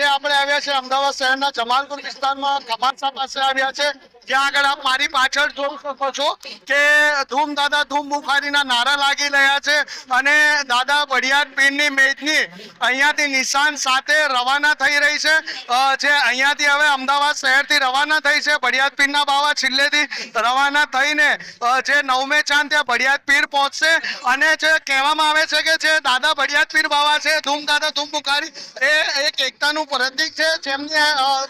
આજે આપણે આવ્યા છે અમદાવાદ શહેરના જમાલપુર વિસ્તારમાં ખમાસા પાસે આવ્યા છે. જ્યાં આગળ આપ મારી પાછળ જોઈ શકો છો કે ધૂમ દાદા ધૂમ બુખારીના નારા લાગી રહ્યા છે અને દાદા બળિયાર પીરની મેચની અહીંયાથી નિશાન સાથે રવાના થઈ રહી છે. જે અહીંયાથી હવે અમદાવાદ શહેરથી રવાના થઈ છે. બળિયાર પીરના બાવા છેલ્લેથી રવાના થઈને જે નવમે ચાંદ ત્યાં બળિયાર પીર પહોંચશે. અને જે કહેવામાં આવે છે કે જે દાદા બળિયાર પીર બાવા છે, ધૂમ દાદા ધૂમ બુખારી, એ એક એકતાનું પ્રતીક છે. જેમની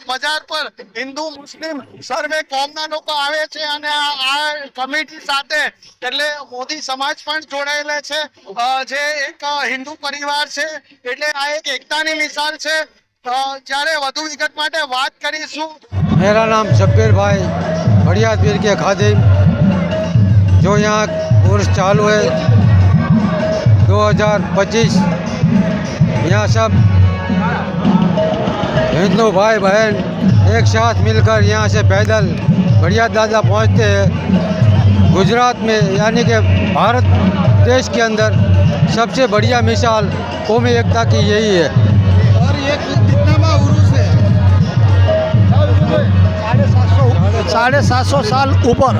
બજાર પર હિન્દુ મુસ્લિમ સર્વે કોમના લોકો આવે છે અને આ આ કમિટી સાથે એટલે મોદી સમાજ પણ જોડાયેલા છે અ, જે એક અ, હિન્દુ પરિવાર છે એટલે આ એક એકતાની મિસાલ છે અ, જ્યારે વધુ વિગત માટે વાત કરીશું मेरा नाम शब्बीर भाई बढ़िया पीर के खादिम जो यहाँ कोर्स चालू है 2025 यहाँ सब हिंदू भाई बहन एक साथ मिलकर यहाँ से पैदल बढ़िया दादा पहुँचते हैं। गुजरात में यानी कि भारत देश के अंदर सबसे बढ़िया मिसाल कौमी एकता की यही है। और ये कितना उर्स है? साढ़े सात सौ साल ऊपर।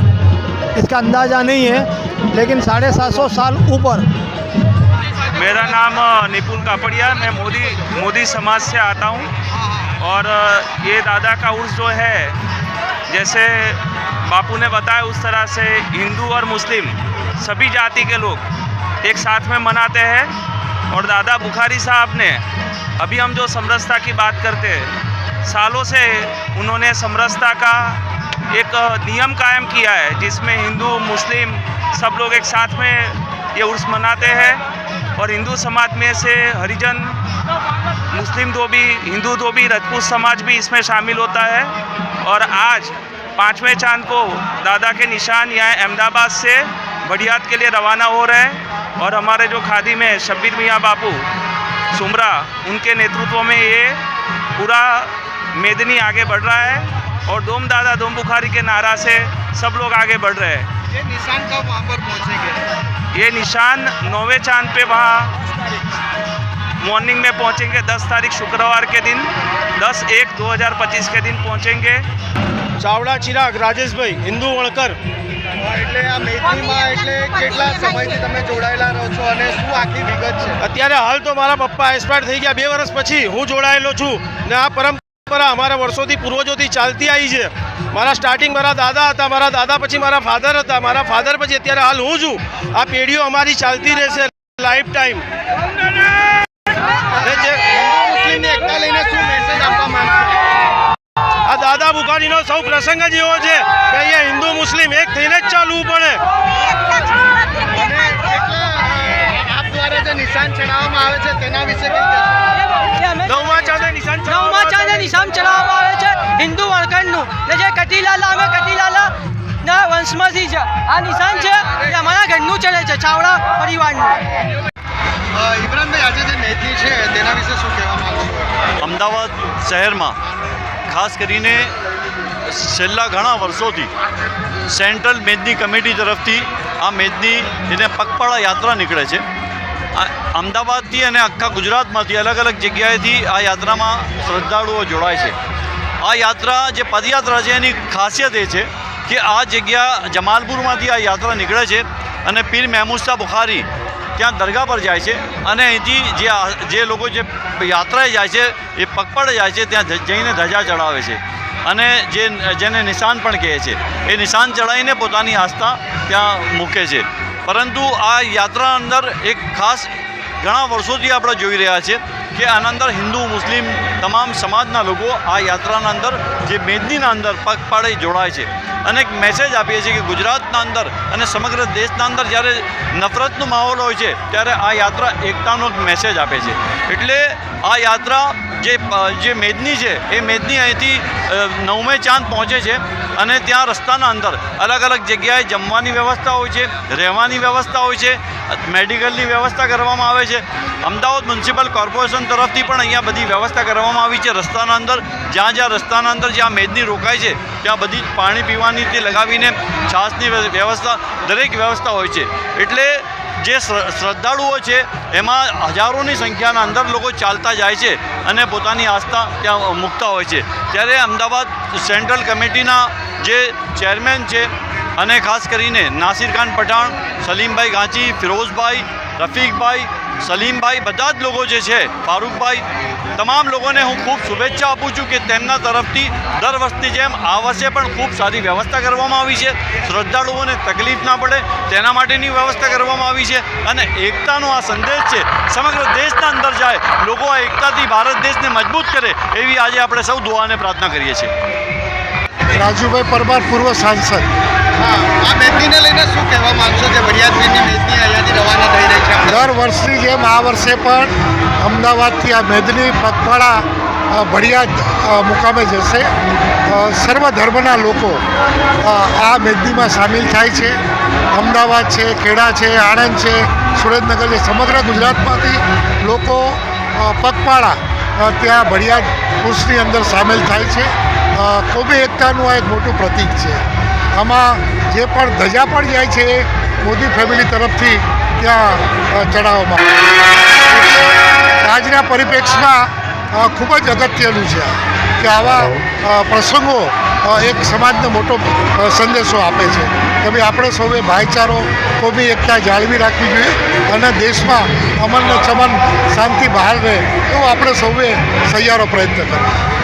इसका अंदाज़ा नहीं है लेकिन साढ़े सात सौ साल ऊपर। मेरा नाम निपुल कापड़िया मैं मोदी मोदी समाज से आता हूँ। और ये दादा का उर्स जो है जैसे बापू ने बताया उस तरह से हिंदू और मुस्लिम सभी जाति के लोग एक साथ में मनाते हैं और दादा बुखारी साहब ने, अभी हम जो समरसता की बात करते हैं, सालों से उन्होंने समरसता का एक नियम कायम किया है जिसमें हिंदू, मुस्लिम सब लोग एक साथ में ये उर्स मनाते हैं। और हिंदू समाज में से हरिजन, मुस्लिम धोबी हिंदू धोबी राजपूत समाज भी इसमें शामिल होता है। और आज पाँचवें चाँद को दादा के निशान यहाँ अहमदाबाद से बढ़ियात के लिए रवाना हो रहे हैं। और हमारे जो खादी में शब्बीर मियाँ बापू, सुमरा, उनके नेतृत्व में ये पूरा मेदनी आगे बढ़ रहा है। और दोम दादा दोम बुखारी के नारा से सब लोग आगे बढ़ रहे हैं। ये निशान कब वहाँ पर पहुँचेंगे? ये निशान नौवे चांद पे वहाँ मॉर्निंग में पहुंचेंगे 10 तारीख शुक्रवार के दिन 10 एक 2025 के दिन पहुंचेंगे ચાવડા ચિરાગ રાજેશભાઈ હિન્દુ વણકર એટલે આ મેચનીમાં એટલે કેટલા સમયથી તમે જોડાયેલા રહો છો અને શું આખી વિગત છે અત્યારે હાલ તો મારા પપ્પા એક્સપાયર થઈ ગયા બે વર્ષ પછી હું જોડાયેલો છું ને આ પરંપરા અમારા વર્ષોથી પૂર્વજોથી ચાલતી આવી છે. મારા સ્ટાર્ટિંગ મારા દાદા હતા, મારા દાદા પછી મારા ફાધર હતા. મારા ફાધર પછી અત્યારે હાલ હું છું. આ પેઢીઓ અમારી ચાલતી રહેશે લાઈફ ટાઈમ આ દાદા બુખારીનો સૌ પ્રસંગ જ એવો છે કે અહીંયા હિન્દુ મુસ્લિમ એક થઈને જ ચાલવું પડે. જે નિશાન ચડાવવામાં આવે છે તેના વિશે નવમા ચાંદે નિશાન નવમા ચાંદે નિશાન ચડાવવામાં આવે છે. હિન્દુ વળકણનું ને જે કટીલાલા અમે કટીલાલા ના વંશમાંથી છે. આ નિશાન છે એ અમારા ઘરનું ચડે છે છાવડા પરિવારનું. ઇમરાનભાઈ આજે જે મેચની છે તેના વિશે શું કહેવા અમદાવાદ શહેરમાં ખાસ કરીને છેલ્લા ઘણા વર્ષોથી સેન્ટ્રલ મેદની કમિટી તરફથી આ મેદની એને પગપાળા યાત્રા નીકળે છે. અમદાવાદથી અને આખા ગુજરાતમાંથી અલગ અલગ જગ્યાએથી આ યાત્રામાં શ્રદ્ધાળુઓ જોડાય છે. આ યાત્રા જે પદયાત્રા છે એની ખાસિયત એ છે કે આ જગ્યા જમાલપુરમાંથી આ યાત્રા નીકળે છે અને પીર મહેમૂદ બુખારી ત્યાં દરગાહ પર જાય છે અને અહીંથી જે જે લોકો જે યાત્રાએ જાય છે એ પગપાળે જાય છે ત્યાં જઈને ધજા ચડાવે છે. અને જે જેને નિશાન પણ કહે છે એ નિશાન ચડાવીને પોતાની આસ્થા ત્યાં મૂકે છે. પરંતુ આ યાત્રા અંદર એક ખાસ ઘણા વર્ષોથી આપણે જોઈ રહ્યા છીએ. કે આના અંદર હિન્દુ, મુસ્લિમ તમામ સમાજના લોકો આ યાત્રાના અંદર, જે મેદનીના અંદર પગપાળે જોડાય છે. અને એક મેસેજ આપીએ છીએ કે ગુજરાતના અંદર અને સમગ્ર દેશના અંદર જ્યારે નફરતનો માહોલ હોય છે, ત્યારે આ યાત્રા એકતાનો એક મેસેજ આપે છે. એટલે આ યાત્રા જે જે મેદની છે, એ મેદની અહીંથી નવમે ચાંદ પહોંચે છે અને ત્યાં રસ્તાના અંદર અલગ અલગ જગ્યાએ જમવાની વ્યવસ્થા હોય છે, રહેવાની વ્યવસ્થા હોય છે, મેડિકલની વ્યવસ્થા કરવામાં આવે છે. અમદાવાદ મ્યુનિસિપલ કોર્પોરેશન તરફથી પણ અહીંયા બધી વ્યવસ્થા કરવામાં આવી છે. રસ્તાના અંદર, જ્યાં જ્યાં રસ્તાના અંદર જ્યાં મેદની રોકાય છે, ત્યાં બધી પાણી પીવાની તે લગાવીને છાસની વ્યવસ્થા, દરેક વ્યવસ્થા હોય છે. એટલે જે શ્ર- શ્રદ્ધાળુઓ છે, એમાં હજારોની સંખ્યાના અંદર લોકો ચાલતા જાય છે અને પોતાની આસ્થા ત્યાં મૂકતા હોય છે. ત્યારે અમદાવાદ સેન્ટ્રલ કમિટીના જે ચેરમેન છે અને ખાસ કરીને નાસિર ખાન પઠાણ, સલીમભાઈ ગાંચી, ફિરોઝભાઈ, રફીકભાઈ સલીમભાઈ બધા જ લોકો જે છે, ફારૂકભાઈ, તમામ લોકોને હું ખૂબ શુભેચ્છા આપું છું કે તેમના તરફથી દર વર્ષની જેમ આ વર્ષે પણ ખૂબ સારી વ્યવસ્થા કરવામાં આવી છે. શ્રદ્ધાળુઓને તકલીફ ના પડે, તેના માટેની વ્યવસ્થા કરવામાં આવી છે અને એકતાનો આ સંદેશ છે, સમગ્ર દેશના અંદર જાય, લોકો આ એકતાથી ભારત દેશને મજબૂત કરે એવી આજે આપણે સૌ દુઆને પ્રાર્થના કરીએ છીએ. રાજુભાઈ પરમાર પૂર્વ સાંસદ. આ મેદનીને લઈને શું કહેવા માંગશો કે બળિયાદવીરની મેદની અહીંયાથી રવાના થઈ રહી છે દર વર્ષની જેમ આ વર્ષે પણ અમદાવાદથી આ મેદની પગપાળા ભડિયાદ મુકામે જશે. સર્વ ધર્મના લોકો આ મેદનીમાં સામેલ થાય છે. અમદાવાદ છે ખેડા છે આણંદ છે સુરેન્દ્રનગર છે સમગ્ર ગુજરાતમાંથી લોકો પગપાળા ત્યાં ભડિયાદ પુરુષની અંદર સામેલ થાય છે. કોમી એકતાનું આ એક મોટું પ્રતીક છે. આમાં જે પણ ધજા પણ જાય છે મોદી ફેમિલી તરફથી ત્યાં ચડાવવામાં આવે. આજના પરિપ્રેક્ષમાં ખૂબ જ અગત્યનું છે કે આવા પ્રસંગો એક સમાજને મોટો સંદેશો આપે છે. કે ભાઈ આપણે સૌએ ભાઈચારો, કોમી એકતા જાળવી રાખવી જોઈએ અને દેશમાં અમન ને ચમન, શાંતિ, બહાર રહે એવો આપણે સૌએ સહિયારો પ્રયત્ન કરવો